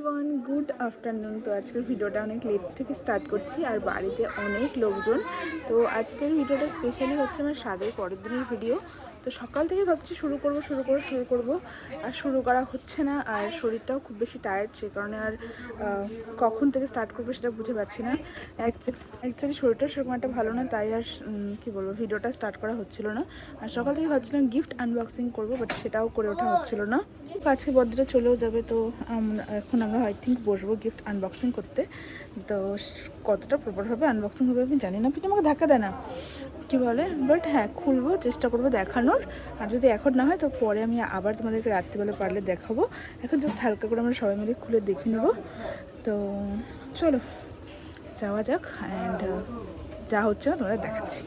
Everyone good afternoon তো আজকের ভিডিওটা অনেক লেট থেকে স্টার্ট করছি আর বাড়িতে অনেক লোকজন। তো আজকের ভিডিওটা স্পেশালি হচ্ছে আমার স্বাদের পরের দিনের ভিডিও তো সকাল থেকে ভাবছি শুরু করব শুরু করব শুরু করব। আর শুরু করা হচ্ছে না, আর শরীরটাও খুব বেশি টায়ার্ড সে কারণে আর কখন থেকে স্টার্ট করব সেটা বুঝে পাচ্ছি না। অ্যাকচুয়ালি শরীরটা সেরকম একটা ভালো না, তাই আর কী বলব ভিডিওটা স্টার্ট করা হচ্ছিল না। আর সকাল থেকে ভাবছিলাম গিফট আনবক্সিং করব বাট সেটাও করে ওঠা হচ্ছিল না। আজকে বদ্রটা চলেও যাবে, তো এখন আমরা আই থিঙ্ক বসবো গিফট আনবক্সিং করতে। তো কতটা প্রপারভাবে আনবক্সিং হবে আমি জানি না, পিঠে আমাকে ধাক্কা দেয় না। কি বলে? বাট হ্যাঁ খুলবো, চেষ্টা করব দেখানোর। আর যদি এখন না হয়, তো পরে আমি আবার তোমাদেরকে রাত্রিবেলা পারলে দেখাবো। এখন জাস্ট হালকা করে আমরা সবাই মিলে খুলে দেখে নেব। তো চলো, যাওয়া যাক অ্যান্ড যা হচ্ছে না তোমাদের দেখাচ্ছি।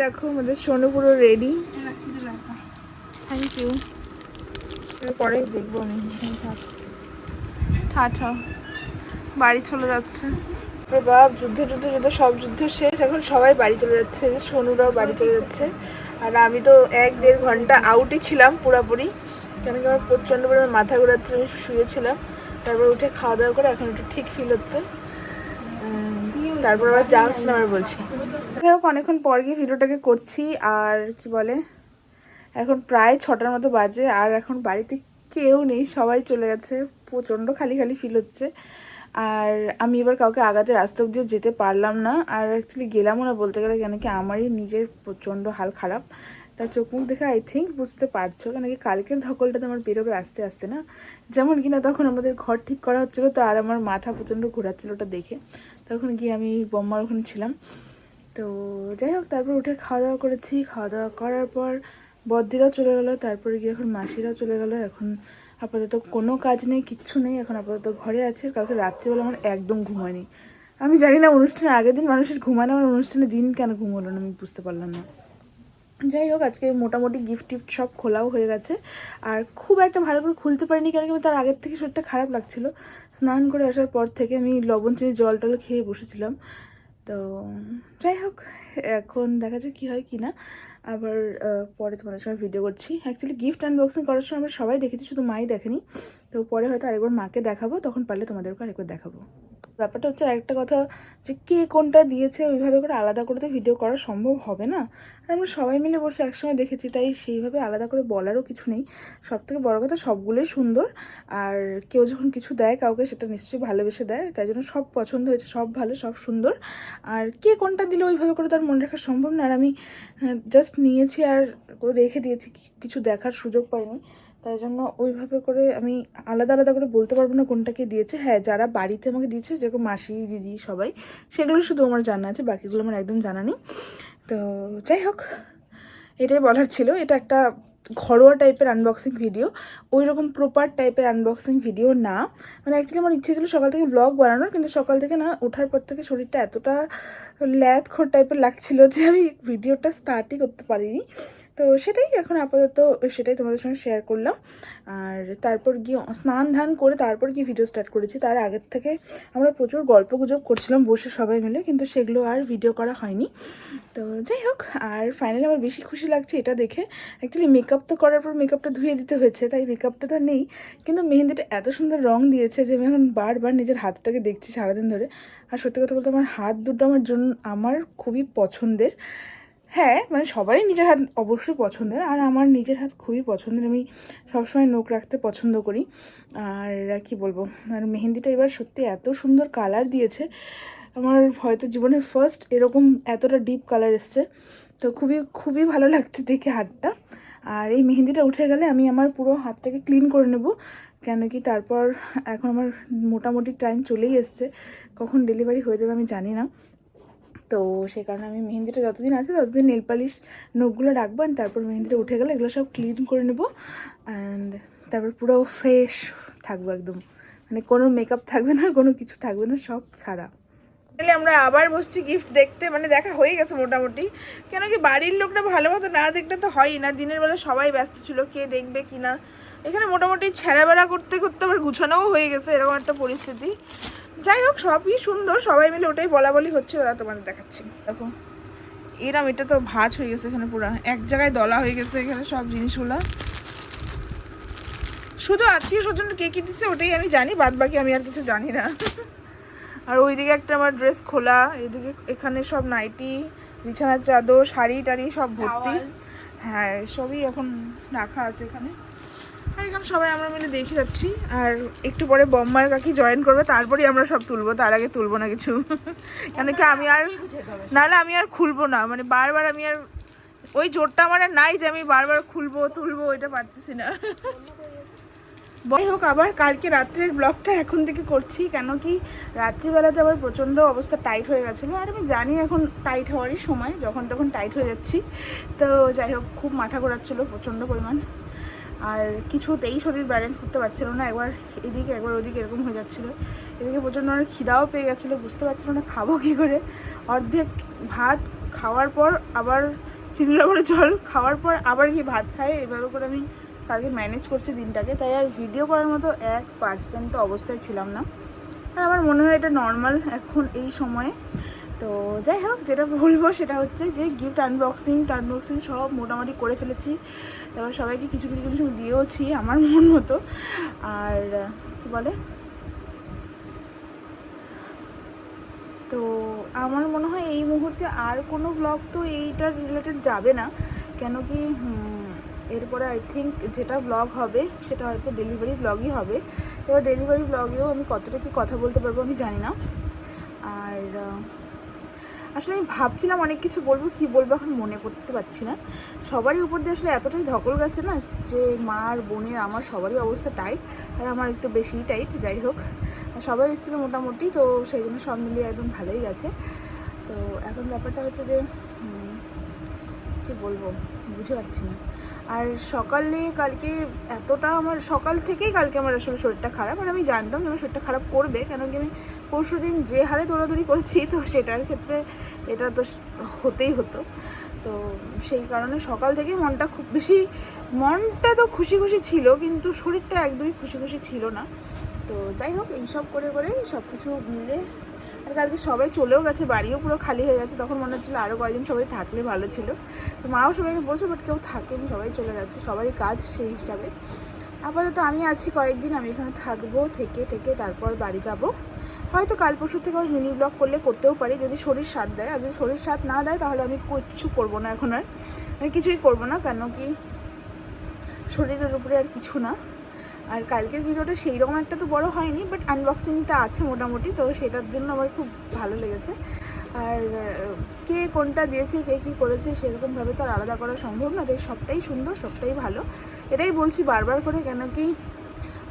দেখো আমাদের সোনু পুরো রেডি থ্যাংক ইউ পরে দেখব আমি। ঠাঠা বাড়ি চলে যাচ্ছে। বাপ যুদ্ধ যুদ্ধ যুদ্ধ সব যুদ্ধ শেষ। এখন সবাই বাড়ি চলে যাচ্ছে সোনুরাও বাড়ি চলে যাচ্ছে। আর আমি তো এক দেড় ঘণ্টা আউটই ছিলাম পুরাপুরি। কেন কি আমার প্রচণ্ড পরিমাণে মাথা ঘোরাচ্ছে আমি শুয়েছিলাম। তারপর উঠে খাওয়া দাওয়া করে এখন একটু ঠিক ফিল হচ্ছে। তারপর আবার যা হচ্ছে না বলছি। যাই হোক, অনেকক্ষণ পর গিয়ে ভিডিওটাকে করছি, আর কি বলে, এখন প্রায় ছটার মতো বাজে, আর এখন বাড়িতে কেউ নেই, সবাই চলে গেছে, প্রচণ্ড খালি খালি ফিল হচ্ছে। আর আমি এবার কাউকে আগাতে রাস্তা অব্দিও যেতে পারলাম না, আর অ্যাকচুয়ালি গেলামও না বলতে গেলে, কেন কি আমারই নিজের প্রচণ্ড হাল খারাপ। তার চোখ মুখ দেখে আই থিঙ্ক বুঝতে পারছ। কেন কি কালকের ধকলটা তো আমার বেরোবে আস্তে আস্তে না? যেমন কিনা তখন আমাদের ঘর ঠিক করা হচ্ছিল তো আর আমার মাথা প্রচণ্ড ঘোরাচ্ছিল ওটা দেখে। তখন গিয়ে আমি বম্মার ওখানে ছিলাম। তো যাই হোক, তারপর উঠে খাওয়া দাওয়া করেছি। খাওয়া দাওয়া করার পর বদ্দিরাও চলে গেলো। তারপরে গিয়ে এখন মাসিরাও চলে গেলো। এখন আপাতত কোনো কাজ নেই, কিচ্ছু নেই। এখন আপাতত ঘরে আছে। কালকে রাত্রিবেলা আমার একদম ঘুমায়নি আমি জানি না অনুষ্ঠানের আগের দিন মানুষের ঘুমায় না আমার অনুষ্ঠানের দিন কেন ঘুম হলো না আমি বুঝতে পারলাম না। যাই হোক, আজকে মোটামুটি গিফট টিফট সব খোলাও হয়ে গেছে। আর খুব একটা ভালো করে খুলতে পারিনি, কেন কি তার আগের থেকে শরীরটা খারাপ লাগছিল। স্নান করে আসার পর থেকে আমি লবণ, চিনি, জল টল খেয়ে বসেছিলাম। তো যাই হোক, এখন দেখা যাক কী হয় কি না। আবার পরে তোমাদের সঙ্গে ভিডিও করছি। অ্যাকচুয়ালি গিফট আনবক্সিং করার সময় আমরা সবাই দেখেছি, শুধু মাই দেখেনি। তো পরে হয়তো আরেকবার মাকে দেখাবো, তখন পারলে তোমাদেরকে আরেকবার দেখাবো। ব্যাপারটা হচ্ছে আরেকটা কথা যে কে কোনটা দিয়েছে ওইভাবে করে আলাদা করে তো ভিডিও করা সম্ভব হবে না। আর আমরা সবাই মিলে বসে একসঙ্গে দেখেছি, তাই সেইভাবে আলাদা করে বলারও কিছু নেই। সব থেকে বড়ো কথা সবগুলোই সুন্দর। আর কেউ যখন কিছু দেয় কাউকে সেটা নিশ্চয়ই ভালোবেসে দেয়, তাই জন্য সব পছন্দ হয়েছে, সব ভালো, সব সুন্দর। আর কে কোনটা দিলে ওইভাবে করে তার মনে রাখা সম্ভব না। আর আমি জাস্ট নিয়েছি আর রেখে দিয়েছি কিছু দেখার সুযোগ পাইনি। তাই জন্য ওইভাবে করে আমি আলাদা আলাদা করে বলতে পারব না কোনটাকে দিয়েছে। হ্যাঁ যারা বাড়িতে আমাকে দিয়েছে, যেরকম মাসি, দিদি, সবাই, সেগুলো শুধু আমার জানা আছে, বাকিগুলো আমার একদম জানা নেই। তো যাই হোক, এটাই বলার ছিল। এটা একটা ঘরোয়া টাইপের আনবক্সিং ভিডিও ওই রকম প্রপার টাইপের আনবক্সিং ভিডিও না। মানে অ্যাকচুয়ালি আমার ইচ্ছে ছিল সকাল থেকে ব্লগ বানানোর, কিন্তু সকাল থেকে না ওঠার পর থেকে শরীরটা এতটা ল্যাদ খোর টাইপের লাগছিল যে আমি ভিডিওটা স্টার্টই করতে পারিনি। তো সেটাই এখন আপাতত সেটাই তোমাদের সঙ্গে শেয়ার করলাম। আর তারপর গিয়ে স্নান ধান করে তারপর গিয়ে ভিডিও স্টার্ট করেছি। তার আগের থেকে আমরা প্রচুর গল্প গুজব করছিলাম বসে সবাই মিলে, কিন্তু সেগুলো আর ভিডিও করা হয়নি। তো যাই হোক, আর ফাইনালি আমার বেশি খুশি লাগছে এটা দেখে। অ্যাকচুয়ালি মেকআপ তো করার পর মেকআপটা ধুয়ে দিতে হয়েছে, তাই মেকআপটা তো নেই। কিন্তু মেহেন্দিটা এত সুন্দর রং দিয়েছে যে আমি এখন বারবার নিজের হাতটাকে দেখছি সারাদিন ধরে। আর সত্যি কথা বলতে আমার হাত দুটো আমার জন্য, আমার খুবই পছন্দের। হ্যাঁ মানে সবারই নিজের হাত অবশ্যই পছন্দের, আর আমার নিজের হাত খুবই পছন্দের। আমি সবসময় নোখ রাখতে পছন্দ করি। আর কি বলব, আর মেহেন্দিটা এবার সত্যি এত সুন্দর কালার দিয়েছে। আমার হয়তো জীবনে ফার্স্ট এরকম এতটা ডিপ কালার এসছে। তো খুবই খুবই ভালো লাগছে দেখে হাতটা। আর এই মেহেন্দিটা উঠে গেলে আমি আমার পুরো হাতটাকে ক্লিন করে নেব। কেন কি তারপর এখন আমার মোটামুটি টাইম চলেই এসছে। কখন ডেলিভারি হয়ে যাবে আমি জানি না। তো সেই কারণে আমি মেহেন্দিটা যতদিন আছে ততদিন নেল পালিশ নখগুলো রাখব and তারপর মেহেন্দিটা উঠে গেলে এগুলো সব ক্লিন করে নেব অ্যান্ড তারপর পুরো ফ্রেশ থাকব একদম। মানে কোনো মেকআপ থাকবে না, কোনো কিছু থাকবে না, সব ছাড়া। তাহলে আমরা আবার বসছি গিফট দেখতে মানে দেখা হয়ে গেছে মোটামুটি। কেন কি বাড়ির লোকটা ভালো মতো না দেখলে তো হয়ই না, দিনের বেলা সবাই ব্যস্ত ছিল, কে দেখবে কি না। এখানে মোটামুটি ছেঁড়াবেড়া করতে করতে আবার গুছানোও হয়ে গেছে, এরকম একটা পরিস্থিতি। যাই হোক সবই সুন্দর সবাই মিলে ওটাই বলা বলি হচ্ছে দাদা তোমাদের দেখাচ্ছি। দেখো এরম এটা তো ভাঁজ হয়ে গেছে এখানে পুরো। এক জায়গায় দলা হয়ে গেছে এখানে সব জিনিসগুলো। শুধু আত্মীয় স্বজন কে কি দিচ্ছে ওটাই আমি জানি বাদ বাকি আমি আর কিছু জানি না। আর ওইদিকে একটা আমার ড্রেস খোলা এদিকে এখানে সব নাইটি বিছানার চাদর শাড়ি টাড়ি সব ভর্তি। হ্যাঁ সবই এখন রাখা আছে এখানে। এখানে সবাই আমরা মিলে দেখে যাচ্ছি। আর একটু পরে বম্মার কাকি জয়েন করবে, তারপরেই আমরা সব তুলবো। তার আগে তুলবো না কিছু। কেন কি আমি আর নাহলে আমি আর খুলবো না। মানে বারবার আমি আর ওই জোরটা আমার নাই যে আমি বারবার খুলবো, তুলবো, ওইটা পারতেছি না। যাই হোক, আবার কালকে রাত্রের ব্লগটা এখন থেকে করছি। কেন কি রাত্রিবেলাতে আবার প্রচণ্ড অবস্থা টাইট হয়ে গেছিল। আর আমি জানি এখন টাইট হওয়ারই সময়, যখন তখন টাইট হয়ে যাচ্ছি। তো যাই হোক, খুব মাথা ঘোরাচ্ছিলো প্রচণ্ড পরিমাণ। আর কিছুতেই শরীর ব্যালেন্স করতে পারছিল না। একবার এদিকে, একবার ওদিকে এরকম হয়ে যাচ্ছিল। এদিকে প্রচণ্ড অনেক খিদাও পেয়ে গেছিল, বুঝতে পারছিল না খাব কী করে। অর্ধেক ভাত খাওয়ার পর আবার চিনি লবণের জল খাওয়ার পর আবার গিয়ে ভাত খাই। এভাবে করে আমি কালকে ম্যানেজ করছি দিনটাকে। তাই আর ভিডিও করার মতো এক পার্সেন্ট অবস্থায় ছিলাম না। আর আমার মনে হয় এটা নর্মাল এখন এই সময়ে। তো যাই হোক, যেটা বলব সেটা হচ্ছে যে গিফট আনবক্সিং আনবক্সিং সব মোটামুটি করে ফেলেছি। তারপর সবাইকে কিছু কিছু কিছু দিয়েওছি আমার মন মতো। আর, কী বলে? তো আমার মনে হয় এই মুহূর্তে আর কোনো ব্লগ তো এইটার রিলেটেড যাবে না। কেন কি এরপরে আই থিঙ্ক যেটা ব্লগ হবে সেটা হয়তো ডেলিভারি ব্লগই হবে। এবার ডেলিভারি ব্লগেও আমি কতটা কি কথা বলতে পারব আমি জানি না। আর আসলে আমি ভাবছিলাম অনেক কিছু বলব, কি বলব এখন মনে করতে পারছি না। সবারই উপর দিয়ে আসলে এতটাই ধকল গেছে না, যে মার বোনের, আমার সবারই অবস্থা টাইট আর আমার একটু বেশি টাইট যাই হোক। সবাই এসেছিল মোটামুটি, তো সেই জন্য সব মিলিয়ে একদম ভালোই গেছে। তো এখন ব্যাপারটা হচ্ছে যে কি বলব, বুঝে পাচ্ছি না। আর সকালে কালকে এতটা আমার, সকাল থেকেই কালকে আমার আসলে শরীরটা খারাপ, আর আমি জানতাম যে আমার শরীরটা খারাপ করবে কেন কি আমি পরশু দিন যে হারে দৌড়াদৌড়ি করেছি, তো সেটার ক্ষেত্রে এটা তো হতেই হতো। তো সেই কারণে সকাল থেকেই মনটা খুব বেশি, মনটা তো খুশি খুশি ছিল, কিন্তু শরীরটা একদমই খুশি খুশি ছিল না। তো যাই হোক, এইসব করে করে সব কিছু মিলে আর কালকে সবাই চলেও গেছে, বাড়িও পুরো খালি হয়ে গেছে। তখন মনে হচ্ছিল আরও কয়েকদিন সবাই থাকলে ভালো ছিল। তো মাও সবাইকে বলছে বাট কেউ থাকেনি, সবাই চলে গেছে সবারই কাজ সেই হিসাবে। আপাতত আমি আছি কয়েকদিন, আমি এখানে থাকব, থেকে থেকে তারপর বাড়ি যাব। হয়তো কাল পরশু থেকে আমি মিনি ব্লগ করলে করতেও পারি, যদি শরীর সাথ দেয়। আর যদি শরীর সাথ না দেয়, তাহলে আমি কিছু করব না এখন আর। আমি কিছুই করব না, কেন কি শরীরের উপরে আর কিছু না। আর কালকের ভিডিওটা সেই রকম একটা তো বড় হয়নি বাট আনবক্সিংটা আছে মোটামুটি, তো সেটার জন্য আমার খুব ভালো লেগেছে। আর কে কোনটা দিয়েছে, কে কী করেছে সেরকমভাবে তো আর আলাদা করা সম্ভব না, তাই সবটাই সুন্দর, সবটাই ভালো। এটাই বলছি বারবার করে, কেন কি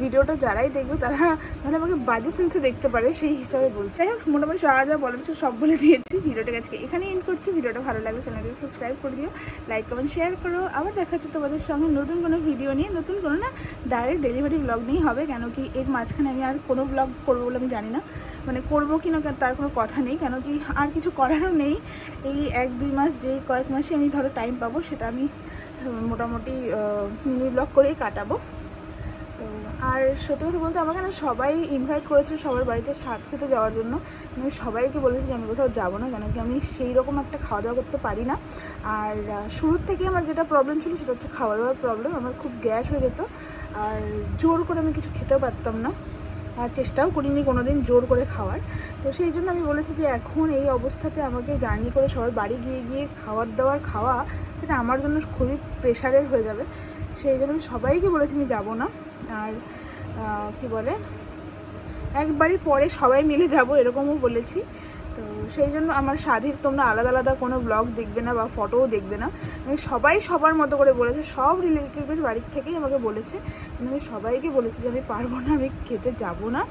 ভিডিওটা যারাই দেখবে তারা মানে আমাকে বাজে সেন্সে দেখতে পারে, সেই হিসাবে বলছি। যাই হোক, মোটামুটি সারা যা বলার সব বলে দিয়েছি। ভিডিওটা আজকে এখানে এন্ড করছি। ভিডিওটা ভালো লাগলে চ্যানেলটাকে সাবস্ক্রাইব করে দিও লাইক কমেন্ট শেয়ার করো। আবার দেখা হচ্ছে তোমাদের সঙ্গে নতুন কোনো ভিডিও নিয়ে। নতুন কোনো না ডাইরেক্ট ডেলিভারি ব্লগ নিয়েই হবে, কেন কি এর মাঝখানে আমি আর কোনো ব্লগ করব বলে আমি জানি না। মানে করব কি না তার কোনো কথা নেই, কেন কি আর কিছু করারও নেই। এই এক, দুই মাস যেই কয়েক মাসে আমি ধরো টাইম পাবো, সেটা আমি মোটামুটি মিনি ব্লগ করেই কাটাবো। আর সত্যি কথা বলতে আমাকে না সবাই ইনভাইট করেছিল সবার বাড়িতে স্বাদ খেতে যাওয়ার জন্য। আমি সবাইকে বলেছি যে আমি কোথাও যাব না, কেন কি আমি সেই রকম একটা খাওয়া দাওয়া করতে পারি না। আর শুরুর থেকে আমার যেটা প্রবলেম ছিল সেটা হচ্ছে খাওয়া দাওয়ার প্রবলেম আমার খুব গ্যাস হয়ে যেত আর জোর করে আমি কিছু খেতেও পারতাম না। আর চেষ্টাও করিনি কোনো দিন জোর করে খাওয়ার। তো সেই জন্য আমি বলেছি যে এখন এই অবস্থাতে আমাকে জার্নি করে সবার বাড়ি গিয়ে গিয়ে খাওয়ার দাওয়ার খাওয়া, এটা আমার জন্য খুবই প্রেশারের হয়ে যাবে। সেই জন্য আমি সবাইকে বলেছি আমি যাব না। আর কি বলে, একবারই পরে সবাই মিলে যাব, এরকমও বলেছি। তো সেই জন্য আমার স্বাধীর তোমরা আলাদা আলাদা কোনো ব্লগ দেখবে না বা ফটোও দেখবে না। মানে সবাই সবার মতো করে বলেছে, সব রিলেটিভের বাড়ির থেকেই আমাকে বলেছে। কিন্তু আমি সবাইকে বলেছি যে আমি পারব না, আমি খেতে যাব না।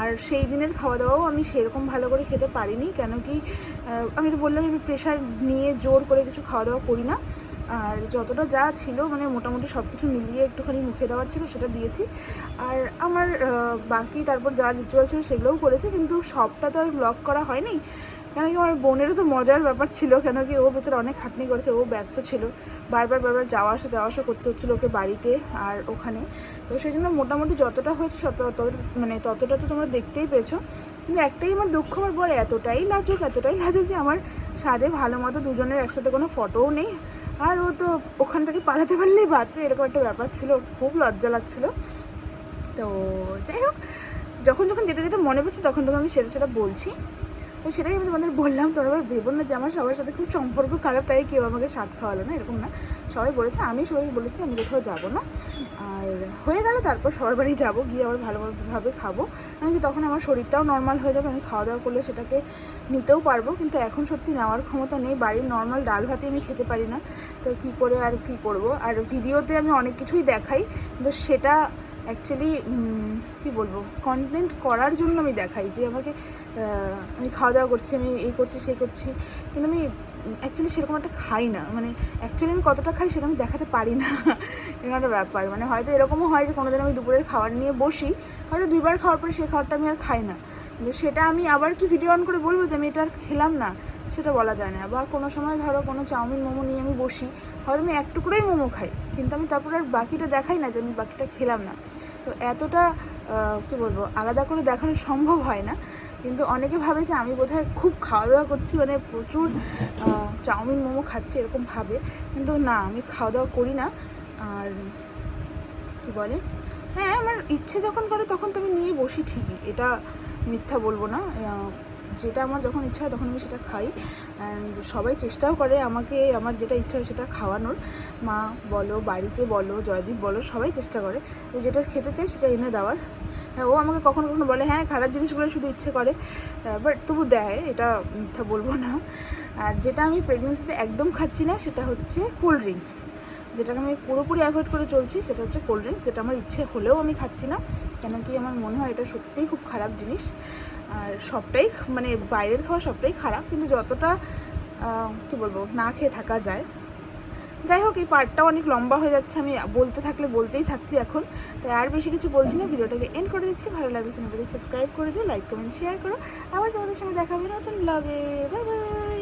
আর সেই দিনের খাওয়া দাওয়াও আমি সেরকম ভালো করে খেতে পারিনি, কেন কি আমি তো বললাম আমি প্রেশার নিয়ে জোর করে কিছু খাওয়া দাওয়া করি না। আর যতটা যা ছিল মানে মোটামুটি সব কিছু মিলিয়ে একটুখানি মুখে দেওয়ার ছিল, সেটা দিয়েছি। আর আমার বাকি তারপর যা রিচুয়াল ছিল সেগুলোও করেছি, কিন্তু সবটা তো আর ব্লগ করা হয়নি। কেন কি আমার বোনেরও তো মজার ব্যাপার ছিল, কেন কি ও বেচারা অনেক খাটনি করেছে, ও ব্যস্ত ছিল। বারবার বারবার যাওয়া আসা যাওয়া আসা করতে হচ্ছিল ওকে বাড়িতে আর ওখানে। তো সেই জন্য মোটামুটি যতটা হয়েছে তত মানে ততটা তো তোমরা দেখতেই পেয়েছ। কিন্তু একটাই আমার দুঃখ, আমার বর এতটাই লাজুক এতটাই লাজুক যে আমার সাথে ভালো মতো দুজনের একসাথে কোনো ফটোও নেই। আর ও তো ওখান থেকে পালাতে পারলেই বাঁচে, এরকম একটা ব্যাপার ছিল, খুব লজ্জা লাগছিল। তো যাই হোক, যখন যখন যেটা যেটা মনে পড়ছে, তখন তখন আমি সেটা সেটা বলছি। সেটাই আমি তোমাদের বললাম, তোমরা আবার ভেবো না যে আমার সবার সাথে খুব সম্পর্ক খারাপ, তাই কেউ আমাকে স্বাদ খাওয়ালো না, এরকম না। সবাই বলেছে, আমি সবাইকে বলেছি আমি কোথাও যাব না। আর হয়ে গেলে, তারপর সবার বাড়ি যাব, গিয়ে আবার ভালোভাবে খাব। কারণ কি তখন আমার শরীরটাও নর্মাল হয়ে যাবে, আমি খাওয়া দাওয়া করলে সেটাকে নিতেও পারব। কিন্তু এখন সত্যি নেওয়ার ক্ষমতা নেই, বাড়ির নর্মাল ডাল ভাতই আমি খেতে পারি না। তো কি করে আর কি করব? আর ভিডিওতে আমি অনেক কিছুই দেখাই, কিন্তু সেটা অ্যাকচুয়ালি কি বলব? কন্টেন্ট করার জন্য আমি দেখাই যে আমাকে আমি খাওয়া দাওয়া করছি, আমি এই করছি, সেই করছি। কিন্তু আমি অ্যাকচুয়ালি সেরকম একটা খাই না। মানে অ্যাকচুয়ালি আমি কতটা খাই সেটা আমি দেখাতে পারি না। এরকম একটা ব্যাপার। মানে হয়তো এরকমও হয় যে কোনোদিন আমি দুপুরের খাবার নিয়ে বসি, হয়তো দুইবার খাওয়ার পরে সেই খাবারটা আমি আর খাই না। সেটা আমি আবার কি ভিডিও অন করে বলব যে আমি এটা আর খেলাম না? সেটা বলা যায় না। বা কোনো সময় ধরো কোনো চাউমিন, মোমো নিয়ে আমি বসি, হয়তো আমি এক টুকরোই মোমো খাই, কিন্তু আমি তারপরে আর বাকিটা দেখাই না যে আমি বাকিটা খেলাম না। তো এতটা কী বলব, আলাদা করে দেখানো সম্ভব হয় না। কিন্তু অনেকে ভাবে যে আমি বোধহয় খুব খাওয়া দাওয়া করছি মানে প্রচুর চাউমিন, মোমো খাচ্ছি এরকম ভাবে। কিন্তু না, আমি খাওয়া দাওয়া করি না। আর কি বলে? হ্যাঁ আমার ইচ্ছে যখন করে তখন তো আমি নিয়ে বসি ঠিকই। এটা মিথ্যা বলব না। যেটা আমার যখন ইচ্ছা হয় তখন আমি সেটা খাই। অ্যান্ড সবাই চেষ্টাও করে আমাকে, আমার যেটা ইচ্ছা হয় সেটা খাওয়ানোর। মা বলো, বাড়িতে বলো, জয়দীপ বলো, সবাই চেষ্টা করে। তো যেটা খেতে চাই সেটা এনে দেওয়ার। হ্যাঁ ও আমাকে কখনো কখনো বলে হ্যাঁ খারাপ জিনিসগুলো শুধু ইচ্ছে করে। বাট তবু দেয়, এটা মিথ্যা বলব না। আর যেটা আমি প্রেগনেন্সিতে একদম খাচ্ছি না, সেটা হচ্ছে কোল্ড ড্রিঙ্কস যেটাকে আমি পুরোপুরি অ্যাভয়েড করে চলছি, সেটা হচ্ছে কোল্ড ড্রিঙ্কস যেটা আমার ইচ্ছে হলেও আমি খাচ্ছি না। কেন কি আমার মনে হয় এটা সত্যিই খুব খারাপ জিনিস। আর সবটাই মানে বাইরের খাওয়া সবটাই খারাপ, কিন্তু যতটা কী বলব, না খেয়ে থাকা যায়। যাই হোক, এই পার্টটাও অনেক লম্বা হয়ে যাচ্ছে, আমি বলতে থাকলে বলতেই থাকছি এখন। তাই আর বেশি কিছু বলছি না, ভিডিওটাকে এন্ড করে দিচ্ছি। ভালো লাগলে চ্যানেলটাকে সাবস্ক্রাইব করে দিও লাইক কমেন্ট শেয়ার করো। আবার তোমাদের সঙ্গে দেখা হবে নতুন ব্লগে বাই বাই